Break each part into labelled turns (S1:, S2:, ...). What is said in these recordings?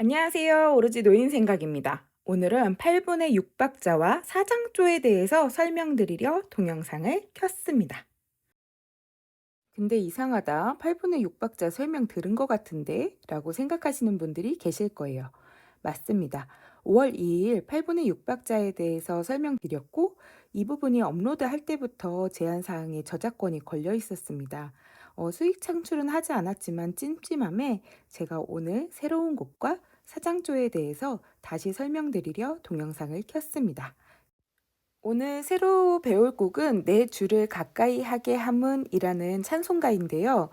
S1: 안녕하세요. 오로지 노인 생각입니다. 오늘은 8분의 6박자와 사장조에 대해서 설명드리려 동영상을 켰습니다. 근데 이상하다. 8분의 6박자 설명 들은 것 같은데? 라고 생각하시는 분들이 계실 거예요. 맞습니다. 5월 2일 8분의 6박자에 대해서 설명드렸고, 이 부분이 업로드 할 때부터 제한사항에 저작권이 걸려 있었습니다. 어, 수익 창출은 하지 않았지만 찜찜함에 제가 오늘 새로운 곡과 사장조에 대해서 다시 설명드리려 동영상을 켰습니다. 오늘 새로 배울 곡은 내 주를 가까이 하게 함은이라는 찬송가인데요.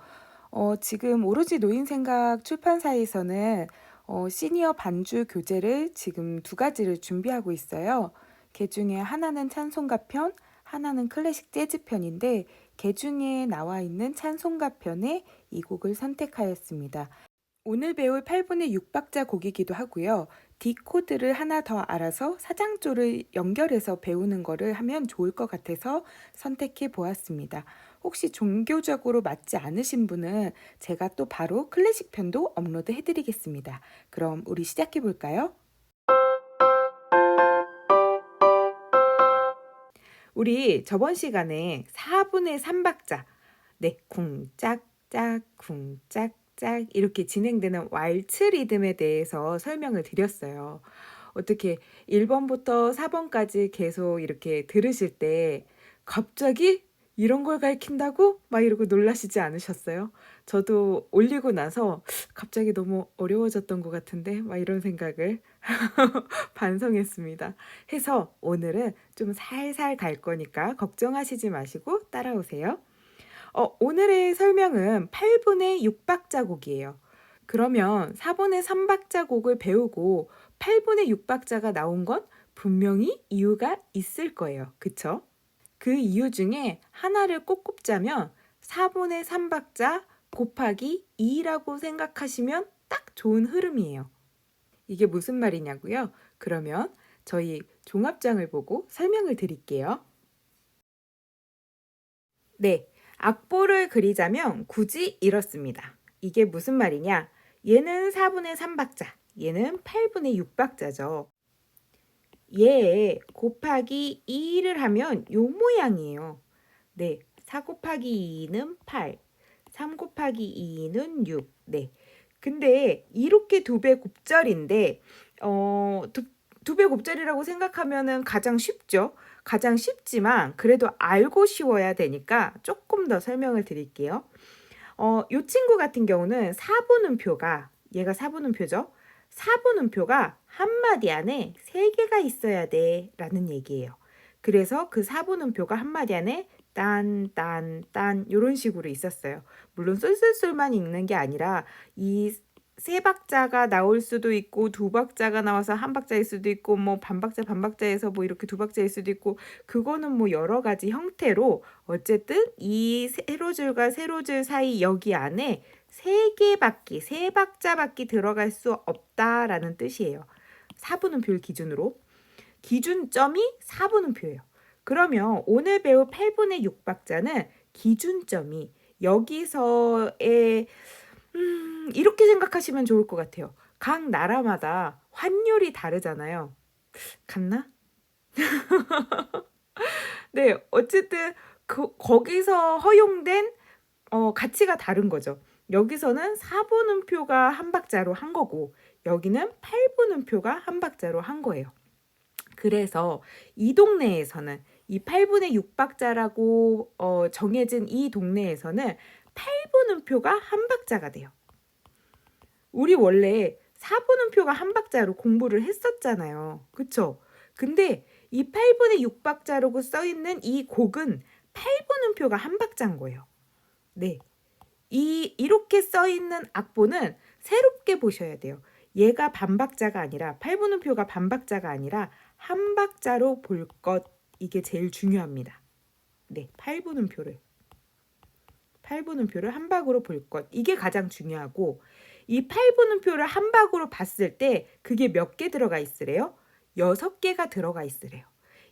S1: 어, 지금 오로지 노인 생각 출판사에서는 어, 시니어 반주 교재를 지금 두 가지를 준비하고 있어요. 그 중에 하나는 찬송가 편, 하나는 클래식 재즈 편인데 그 중에 나와 있는 찬송가 편에 이 곡을 선택하였습니다. 오늘 배울 8분의 6박자 곡이기도 하고요. D 코드를 하나 더 알아서 사장조를 연결해서 배우는 거를 하면 좋을 것 같아서 선택해 보았습니다. 혹시 종교적으로 맞지 않으신 분은 제가 또 바로 클래식 편도 업로드 해드리겠습니다. 그럼 우리 시작해 볼까요? 우리 저번 시간에 4분의 3박자, 네, 쿵짝짝, 쿵짝 짝 이렇게 진행되는 왈츠 리듬에 대해서 설명을 드렸어요. 어떻게 1번부터 4번까지 계속 이렇게 들으실 때 갑자기 이런 걸 가르친다고? 막 이러고 놀라시지 않으셨어요? 저도 올리고 나서 갑자기 너무 어려워졌던 것 같은데 막 이런 생각을 반성했습니다. 해서 오늘은 좀 살살 갈 거니까 걱정하시지 마시고 따라오세요. 어, 오늘의 설명은 8분의 6박자 곡이에요. 그러면 4분의 3박자 곡을 배우고 8분의 6박자가 나온 건 분명히 이유가 있을 거예요. 그쵸? 그 이유 중에 하나를 꼭 꼽자면 4분의 3박자 곱하기 2라고 생각하시면 딱 좋은 흐름이에요. 이게 무슨 말이냐고요? 그러면 저희 종합장을 보고 설명을 드릴게요. 네, 악보를 그리자면 굳이 이렇습니다. 이게 무슨 말이냐? 얘는 4분의 3박자, 얘는 8분의 6박자죠. 얘 곱하기 2를 하면 요 모양이에요. 네, 4 곱하기 2는 8, 3 곱하기 2는 6. 네. 근데 이렇게 두 배 곱절인데 어, 두 배 곱절이라고 생각하면은 가장 쉽죠. 가장 쉽지만 그래도 알고 쉬워야 되니까 조금 더 설명을 드릴게요. 어, 요 친구 같은 경우는 4분음표가 얘가 4분음표죠. 4분음표가 한 마디 안에 3개가 있어야 돼 라는 얘기예요. 그래서 그 4분음표가 한 마디 안에 딴, 딴, 딴 이런 식으로 있었어요. 물론 쏠쏠쏠만 읽는 게 아니라 이 세 박자가 나올 수도 있고 두 박자가 나와서 한 박자일 수도 있고 뭐 반박자 반박자에서 뭐 이렇게 두 박자일 수도 있고 그거는 뭐 여러 가지 형태로 어쨌든 이 세로 줄과 세로 줄 사이 여기 안에 세 개밖에 세 박자밖에 들어갈 수 없다라는 뜻이에요. 4분음표를 기준으로 기준점이 4분음표예요. 그러면 오늘 배울 8분의 6박자는 기준점이 여기서의 음, 이렇게 생각하시면 좋을 것 같아요. 각 나라마다 환율이 다르잖아요. 같나? 네, 어쨌든 그, 거기서 허용된 어, 가치가 다른 거죠. 여기서는 4분음표가 한 박자로 한 거고 여기는 8분음표가 한 박자로 한 거예요. 그래서 이 동네에서는 이 8분의 6박자라고 어, 정해진 이 동네에서는 8분음표가 한 박자가 돼요. 우리 원래 4분음표가 한 박자로 공부를 했었잖아요. 그쵸? 근데 이 8분의 6박자라고 써 있는 이 곡은 8분음표가 한 박자인 거예요. 네. 이 이렇게 써 있는 악보는 새롭게 보셔야 돼요. 얘가 반박자가 아니라 8분음표가 반박자가 아니라 한 박자로 볼 것 이게 제일 중요합니다. 네, 8분음표를 8분음표를 한 박으로 볼 것. 이게 가장 중요하고 이 8분음표를 한 박으로 봤을 때 그게 몇 개 들어가 있으래요? 6개가 들어가 있으래요.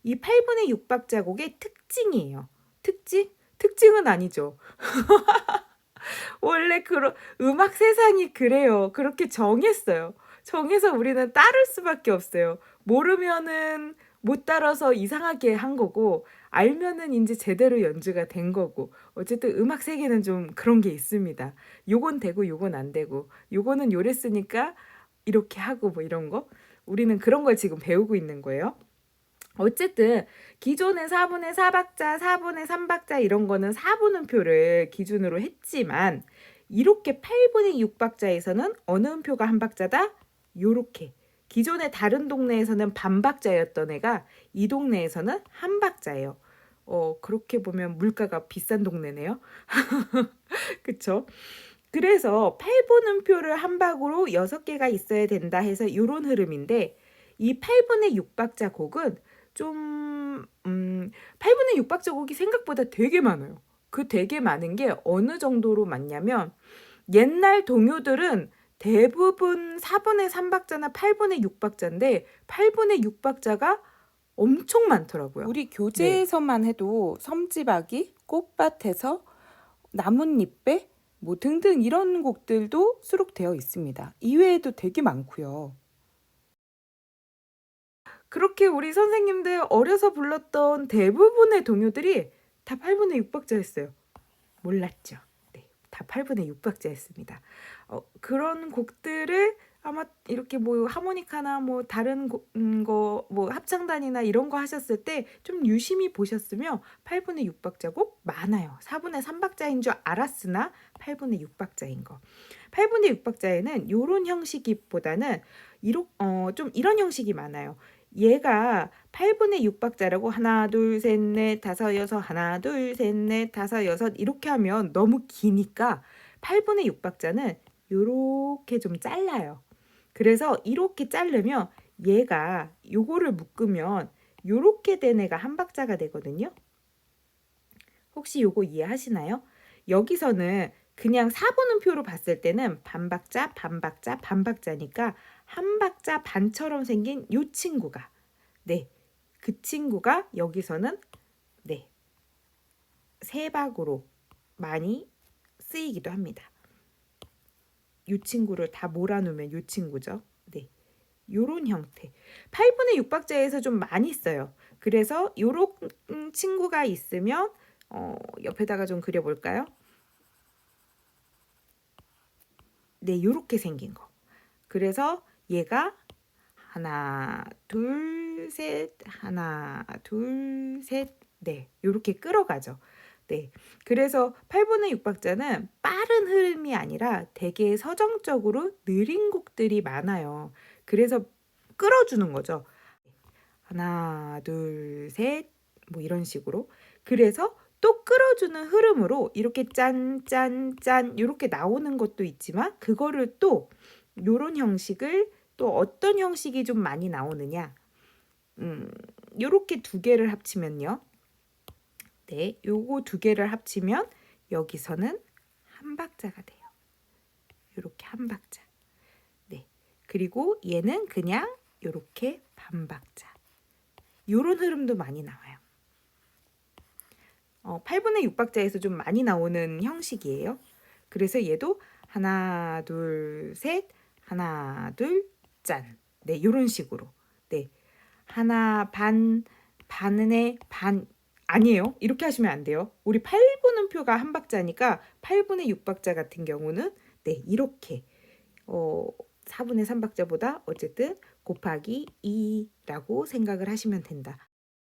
S1: 이 8분의 6박 자곡의 특징이에요. 특징? 특징은 아니죠. 원래 그런 음악 세상이 그래요. 그렇게 정했어요. 정해서 우리는 따를 수밖에 없어요. 모르면은 못 따라서 이상하게 한 거고 알면은 이제 제대로 연주가 된 거고 어쨌든 음악 세계는 좀 그런 게 있습니다. 요건 되고 요건 안 되고 요거는 요래 쓰니까 이렇게 하고 뭐 이런 거 우리는 그런 걸 지금 배우고 있는 거예요. 어쨌든 기존의 4분의 4박자, 4분의 3박자 이런 거는 4분음표를 기준으로 했지만 이렇게 8분의 6박자에서는 어느 음표가 한 박자다? 요렇게 기존의 다른 동네에서는 반박자였던 애가 이 동네에서는 한 박자예요. 어, 그렇게 보면 물가가 비싼 동네네요. 그쵸? 그래서 8분음표를 한 박으로 6개가 있어야 된다 해서 이런 흐름인데 이 8분의 6박자 곡은 좀 음, 8분의 6박자 곡이 생각보다 되게 많아요. 그 되게 많은 게 어느 정도로 많냐면 옛날 동요들은 대부분 4분의 3박자나 8분의 6박자인데 8분의 6박자가 엄청 많더라고요.
S2: 우리 교재에서만 해도 섬지박이, 꽃밭에서 나뭇잎배 뭐 등등 이런 곡들도 수록되어 있습니다. 이외에도 되게 많고요.
S1: 그렇게 우리 선생님들 어려서 불렀던 대부분의 동요들이 다 8분의 6박자였어요. 몰랐죠? 네, 다 8분의 6박자였습니다. 어, 그런 곡들을 아마 이렇게 뭐 하모니카나 뭐 다른 거 뭐 합창단이나 이런 거 하셨을 때 좀 유심히 보셨으면 8분의 6박자 곡 많아요. 4분의 3박자인 줄 알았으나 8분의 6박자인 거. 8분의 6박자에는 요런 형식이보다는 이로, 어, 좀 이런 형식이 많아요. 얘가 8분의 6박자라고 하나, 둘, 셋, 넷, 다섯, 여섯, 하나, 둘, 셋, 넷, 다섯, 여섯 이렇게 하면 너무 기니까 8분의 6박자는 요렇게 좀 잘라요. 그래서 이렇게 자르면 얘가 요거를 묶으면 요렇게 된 애가 한 박자가 되거든요. 혹시 요거 이해하시나요? 여기서는 그냥 4분음표로 봤을 때는 반박자, 반박자, 반박자니까 한 박자 반처럼 생긴 요 친구가 네, 그 친구가 여기서는 네, 세 박으로 많이 쓰이기도 합니다. 요 친구를 다 몰아놓으면 요 친구죠. 네. 요런 형태. 8분의 6박자에서 좀 많이 써요. 그래서 요런 친구가 있으면 어, 옆에다가 좀 그려볼까요? 네, 요렇게 생긴 거. 그래서 얘가 하나, 둘, 셋, 하나, 둘, 셋, 네, 요렇게 끌어가죠. 네. 그래서 8분의 6박자는 빠른 흐름이 아니라 되게 서정적으로 느린 곡들이 많아요. 그래서 끌어주는 거죠. 하나, 둘, 셋, 뭐 이런 식으로. 그래서 또 끌어주는 흐름으로 이렇게 짠, 짠, 짠, 이렇게 나오는 것도 있지만, 그거를 또, 요런 형식을 또 어떤 형식이 좀 많이 나오느냐. 음, 요렇게 두 개를 합치면요. 네, 요거 두 개를 합치면 여기서는 한 박자가 돼요. 요렇게 한 박자. 네. 그리고 얘는 그냥 요렇게 반 박자. 요런 흐름도 많이 나와요. 어, 8분의 6박자에서 좀 많이 나오는 형식이에요. 그래서 얘도 하나, 둘, 셋, 하나, 둘, 짠. 네, 요런 식으로. 네. 하나, 반, 반의 반, 아니에요. 이렇게 하시면 안 돼요. 우리 8분음표가 한 박자니까 8분의 6박자 같은 경우는 네, 이렇게 어 4분의 3박자보다 어쨌든 곱하기 2라고 생각을 하시면 된다.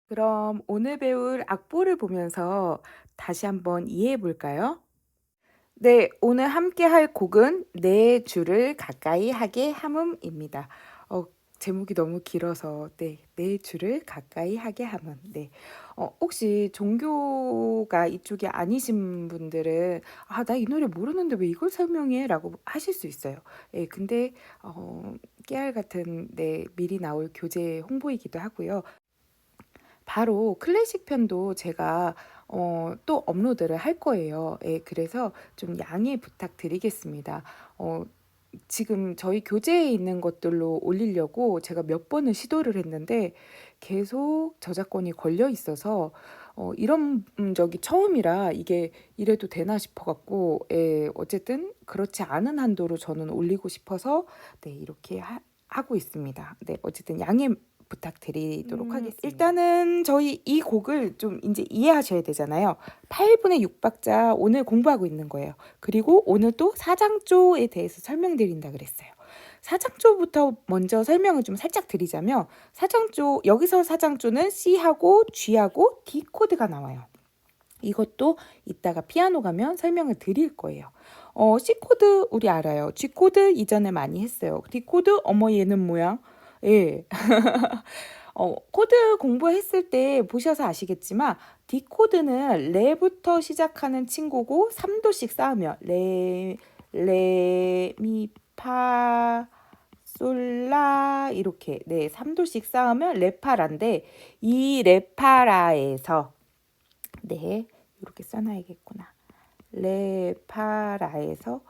S2: 그럼 오늘 배울 악보를 보면서 다시 한번 이해해 볼까요? 네, 오늘 함께 할 곡은 네 줄을 가까이 하게 함음입니다. 어, 제목이 너무 길어서 네, 네 줄을 가까이 하게 함음. 네. 어, 혹시 종교가 이쪽이 아니신 분들은 아, 나 이 노래 모르는데 왜 이걸 설명해? 라고 하실 수 있어요. 예, 근데 어, 깨알 같은 네, 미리 나올 교재 홍보이기도 하고요. 바로 클래식 편도 제가 어, 또 업로드를 할 거예요. 예, 그래서 좀 양해 부탁드리겠습니다. 어, 지금 저희 교재에 있는 것들로 올리려고 제가 몇 번을 시도를 했는데 계속 저작권이 걸려 있어서 어, 이런 음, 적이 처음이라 이게 이래도 되나 싶어갖고 예, 어쨌든 그렇지 않은 한도로 저는 올리고 싶어서 네 이렇게 하, 하고 있습니다. 네 어쨌든 양해 부탁드리도록
S1: 음,
S2: 하겠습니다.
S1: 맞습니다.
S2: 일단은 저희 이 곡을 좀 이제 이해하셔야 되잖아요. 8분의 6박자 오늘 공부하고 있는 거예요. 그리고 오늘 또 사장조에 대해서 설명드린다 그랬어요. 사장조부터 먼저 설명을 좀 살짝 드리자면 사장조 여기서 사장조는 C하고 G하고 D 코드가 나와요. 이것도 이따가 피아노 가면 설명을 드릴 거예요. 어, C 코드 우리 알아요. G 코드 이전에 많이 했어요. D 코드 어머 얘는 뭐야? 예. 어, 코드 공부했을 때 보셔서 아시겠지만 D 코드는 레부터 시작하는 친구고 3도씩 쌓으면 레, 레, 미, 파, 솔라 이렇게 네 3도씩 쌓으면 레파라인데 이 레파라에서 네 이렇게 써놔야겠구나 레파라에서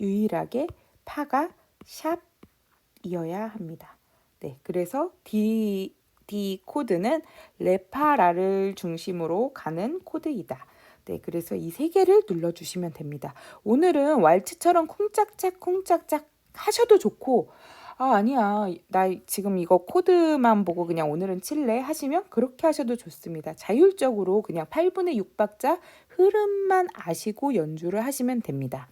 S2: 유일하게 파가 샵이어야 합니다. 네 그래서 D D 코드는 레파라를 중심으로 가는 코드이다. 네, 그래서 이 세 개를 눌러주시면 됩니다. 오늘은 왈츠처럼 쿵짝짝 쿵짝짝 하셔도 좋고 아 아니야 나 지금 이거 코드만 보고 그냥 오늘은 칠래 하시면 그렇게 하셔도 좋습니다. 자율적으로 그냥 8분의 6박자 흐름만 아시고 연주를 하시면 됩니다.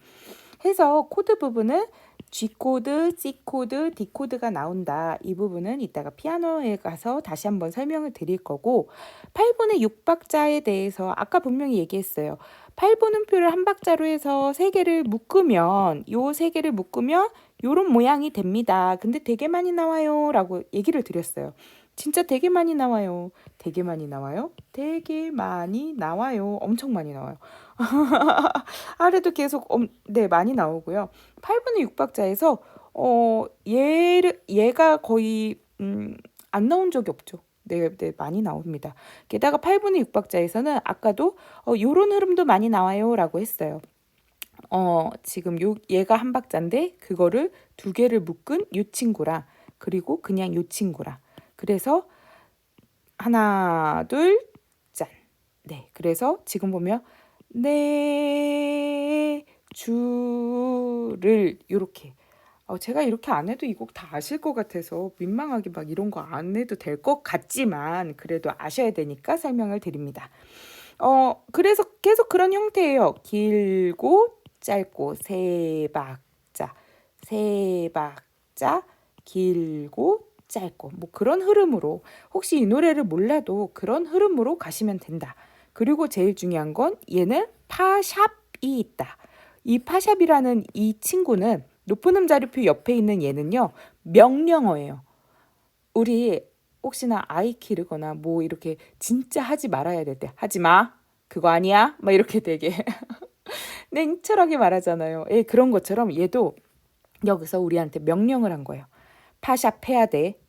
S2: 해서 코드 부분은 G 코드, C 코드, D 코드가 나온다. 이 부분은 이따가 피아노에 가서 다시 한번 설명을 드릴 거고 8분의 6박자에 대해서 아까 분명히 얘기했어요. 8분음표를 한 박자로 해서 세 개를 묶으면 요세 개를 묶으면 요런 모양이 됩니다. 근데 되게 많이 나와요 라고 얘기를 드렸어요. 진짜 되게 많이 나와요. 되게 많이 나와요. 되게 많이 나와요. 엄청 많이 나와요. 아래도 계속 엄, 네 많이 나오고요. 8분의 6박자에서 어 얘를 얘가 거의 음, 안 나온 적이 없죠. 네, 네 많이 나옵니다. 게다가 8분의 6박자에서는 아까도 어 요런 흐름도 많이 나와요 라고 했어요. 어 지금 요 얘가 한 박자인데 그거를 두 개를 묶은 요 친구랑 그리고 그냥 요 친구랑 그래서 하나 둘 짠. 네. 그래서 지금 보면 내 주를 요렇게 어, 제가 이렇게 안 해도 이 곡 다 아실 것 같아서 민망하게 막 이런 거 안 해도 될 것 같지만 그래도 아셔야 되니까 설명을 드립니다. 어, 그래서 계속 그런 형태예요. 길고 짧고 세 박자, 세 박자, 길고 짧고 뭐 그런 흐름으로 혹시 이 노래를 몰라도 그런 흐름으로 가시면 된다. 그리고 제일 중요한 건 얘는 파샵이 있다. 이 파샵이라는 이 친구는 높은 음자리표 옆에 있는 얘는요 명령어예요. 우리 혹시나 아이 키르거나 뭐 이렇게 진짜 하지 말아야 될 때 하지 마 그거 아니야 막 이렇게 되게 냉철하게 말하잖아요. 예 그런 것처럼 얘도 여기서 우리한테 명령을 한 거예요. 파샵 해야 돼.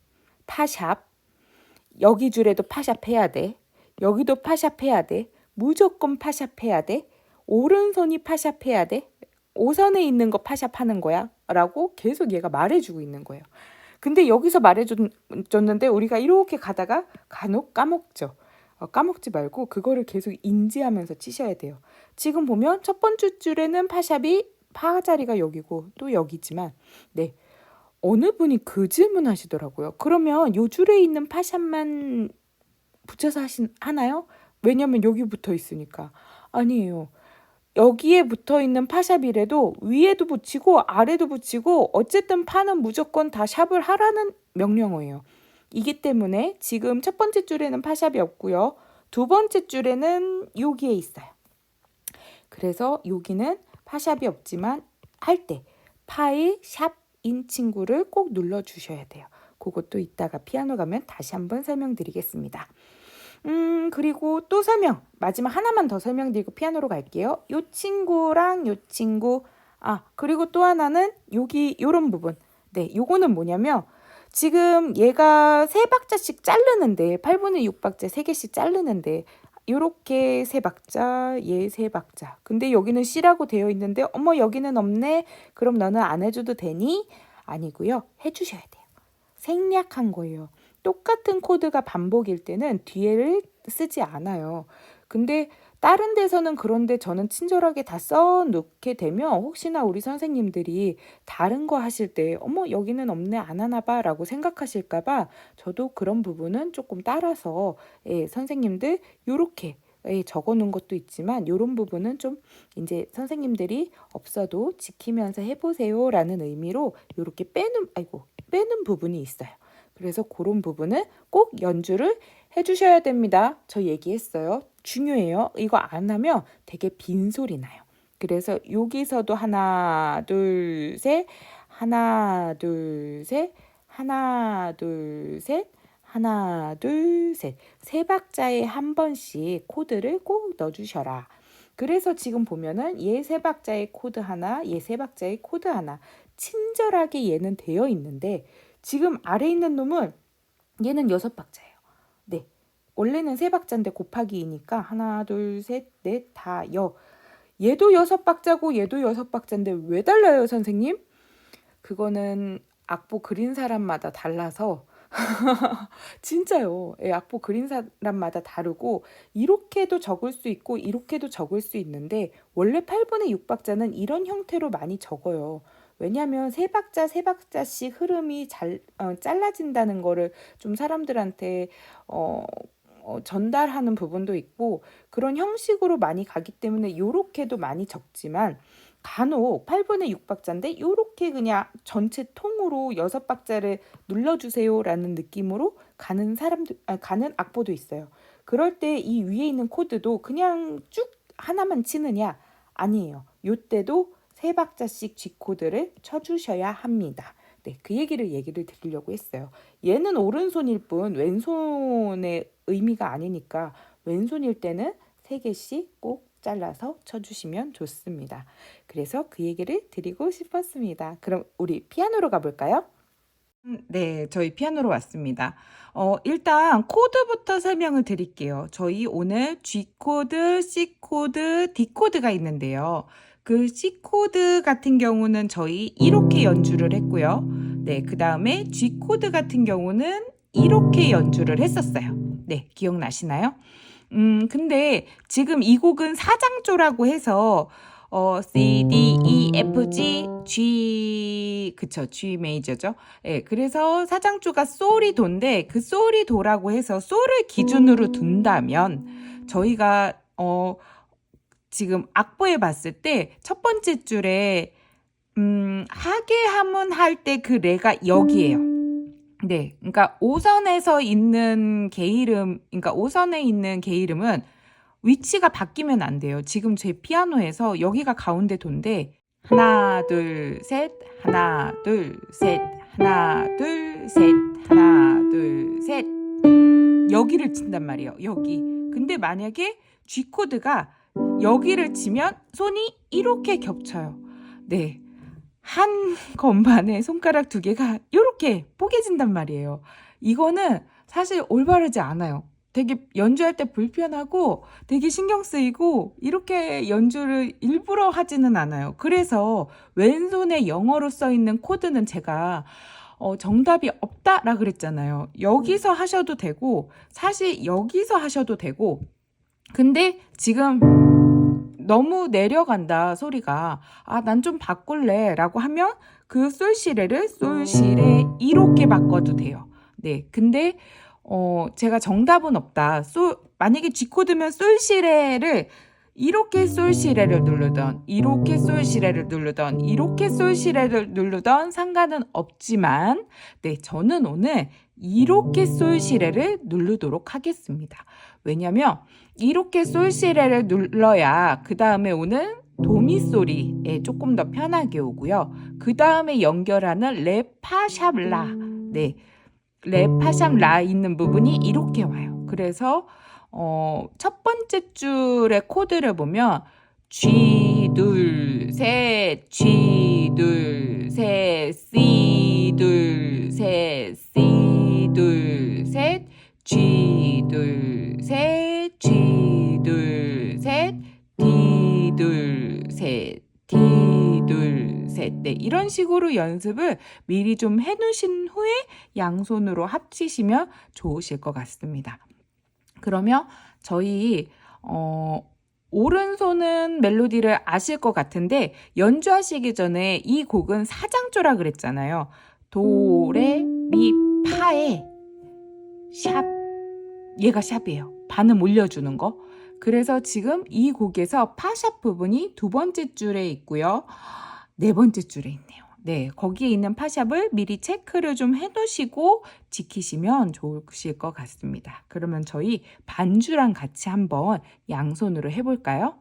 S2: 파샵. 여기 줄에도 파샵 해야 돼. 여기도 파샵 해야 돼. 무조건 파샵 해야 돼. 오른손이 파샵 해야 돼. 오선에 있는 거 파샵 하는 거야. 라고 계속 얘가 말해주고 있는 거예요. 근데 여기서 말해줬는데 우리가 이렇게 가다가 간혹 까먹죠. 어, 까먹지 말고 그거를 계속 인지하면서 치셔야 돼요. 지금 보면 첫 번째 줄에는 파샵이 파 자리가 여기고 또 여기지만 네 어느 분이 그 질문 하시더라고요. 그러면 요 줄에 있는 파샵만 붙여서 하신, 하나요? 왜냐면 여기 붙어 있으니까. 아니에요. 여기에 붙어 있는 파샵이라도 위에도 붙이고 아래도 붙이고 어쨌든 파는 무조건 다 샵을 하라는 명령어예요. 이기 때문에 지금 첫 번째 줄에는 파샵이 없고요. 두 번째 줄에는 여기에 있어요. 그래서 여기는 파샵이 없지만 할 때 파의 샵 인 친구를 꼭 눌러 주셔야 돼요. 그것도 이따가 피아노 가면 다시 한번 설명드리겠습니다. 음, 그리고 또 설명. 마지막 하나만 더 설명드리고 피아노로 갈게요. 요 친구랑 요 친구. 아, 그리고 또 하나는 여기 요런 부분. 네, 요거는 뭐냐면 지금 얘가 세 박자씩 자르는데 8분의 6박자 세 개씩 자르는데 요렇게 세 박자, 얘 세 박자. 근데 여기는 C라고 되어 있는데 어머 여기는 없네. 그럼 너는 안 해줘도 되니? 아니고요. 해주셔야 돼요. 생략한 거예요. 똑같은 코드가 반복일 때는 뒤에를 쓰지 않아요. 근데 다른 데서는 그런데 저는 친절하게 다 써 놓게 되면 혹시나 우리 선생님들이 다른 거 하실 때 어머 여기는 없네 안 하나 봐 라고 생각하실까 봐 저도 그런 부분은 조금 따라서 예, 선생님들 요렇게 예, 적어 놓은 것도 있지만 요런 부분은 좀 이제 선생님들이 없어도 지키면서 해보세요 라는 의미로 요렇게 빼는 아이고 빼는 부분이 있어요. 그래서 그런 부분은 꼭 연주를 해주셔야 됩니다. 저 얘기했어요. 중요해요. 이거 안 하면 되게 빈소리 나요. 그래서 여기서도 하나, 둘, 셋, 하나, 둘, 셋, 하나, 둘, 셋, 하나, 둘, 셋. 세 박자에 한 번씩 코드를 꼭 넣어주셔라. 그래서 지금 보면은 얘 세 박자의 코드 하나, 얘 세 박자의 코드 하나. 친절하게 얘는 되어 있는데 지금 아래 있는 놈은 얘는 여섯 박자예요. 네. 원래는 세 박자인데 곱하기 2니까 하나, 둘, 셋, 넷, 다, 여. 얘도 여섯 박자고 얘도 여섯 박자인데 왜 달라요, 선생님? 그거는 악보 그린 사람마다 달라서 진짜요. 예, 악보 그린 사람마다 다르고 이렇게도 적을 수 있고 이렇게도 적을 수 있는데 원래 8분의 6박자는 이런 형태로 많이 적어요. 왜냐하면 세 박자 세 박자씩 흐름이 잘 어, 잘라진다는 거를 좀 사람들한테 어, 어, 전달하는 부분도 있고 그런 형식으로 많이 가기 때문에 요렇게도 많이 적지만 간혹 8분의 6박자인데 요렇게 그냥 전체 통으로 여섯 박자를 눌러주세요 라는 느낌으로 가는 사람들 아, 가는 악보도 있어요. 그럴 때 이 위에 있는 코드도 그냥 쭉 하나만 치느냐 아니에요. 요때도 세 박자씩 G 코드를 쳐주셔야 합니다. 네, 그 얘기를 얘기를 드리려고 했어요. 얘는 오른손일 뿐 왼손의 의미가 아니니까 왼손일 때는 세 개씩 꼭 잘라서 쳐주시면 좋습니다. 그래서 그 얘기를 드리고 싶었습니다. 그럼 우리 피아노로 가볼까요?
S1: 음, 네, 저희 피아노로 왔습니다. 어, 일단 코드부터 설명을 드릴게요. 저희 오늘 G 코드, C 코드, D 코드가 있는데요. 그 C 코드 같은 경우는 저희 이렇게 연주를 했고요. 네, 그 다음에 G 코드 같은 경우는 이렇게 연주를 했었어요. 네, 기억나시나요? 음, 근데 지금 이 곡은 사장조라고 해서 어, C, D, E, F, G, G, 그쵸, G 메이저죠. 예, 그래서 사장조가 솔이 도인데 그 솔이 도라고 해서 솔을 기준으로 둔다면 저희가 어, 지금 악보에 봤을 때 첫 번째 줄에 음, 하계하문 할 때 그 레가 여기에요. 네, 그러니까 5선에서 있는 개 이름, 그러니까 5선에 있는 개 이름은 위치가 바뀌면 안 돼요. 지금 제 피아노에서 여기가 가운데 도인데 하나, 둘, 셋, 하나, 둘, 셋, 하나, 둘, 셋, 하나, 둘, 셋. 여기를 친단 말이에요. 여기. 근데 만약에 G 코드가 여기를 치면 손이 이렇게 겹쳐요. 네. 한 건반에 손가락 두 개가 이렇게 뽀개진단 말이에요. 이거는 사실 올바르지 않아요. 되게 연주할 때 불편하고 되게 신경 쓰이고 이렇게 연주를 일부러 하지는 않아요. 그래서 왼손에 영어로 써 있는 코드는 제가 어, 정답이 없다라 그랬잖아요. 여기서 하셔도 되고 사실 여기서 하셔도 되고 근데 지금 너무 내려간다 소리가. 아 난 좀 바꿀래 라고 하면 그 솔시레를 솔시레 이렇게 바꿔도 돼요. 네 근데 어 제가 정답은 없다. 솔 만약에 G 코드면 솔시레를 이렇게 솔시레를 누르던 이렇게 솔시레를 누르던 이렇게 솔시레를 누르던 상관은 없지만 네 저는 오늘 이렇게 솔시레를 누르도록 하겠습니다 왜냐면 이렇게 솔시레를 눌러야 그 다음에 오는 도미 소리에 조금 더 편하게 오고요. 그 다음에 연결하는 레파샵라, 네, 레파샵라 있는 부분이 이렇게 와요. 그래서 어, 첫 번째 줄의 코드를 보면 G 둘 셋, G 둘 셋, C 둘 셋, C 둘 셋, G 둘 셋, G 둘 셋, D 둘 셋, D 둘 셋. 네,
S2: 이런 식으로 연습을 미리 좀 해놓으신 후에 양손으로 합치시면 좋으실 것 같습니다. 그러면 저희 어, 오른손은 멜로디를 아실 것 같은데 연주하시기 전에 이 곡은 사장조라 그랬잖아요. 도, 레, 미, 파에 샵 얘가 샵이에요. 반음 올려주는 거. 그래서 지금 이 곡에서 파샵 부분이 두 번째 줄에 있고요. 네 번째 줄에 있네요. 네, 거기에 있는 파샵을 미리 체크를 좀 해놓으시고 지키시면 좋으실 것 같습니다. 그러면 저희 반주랑 같이 한번 양손으로 해볼까요?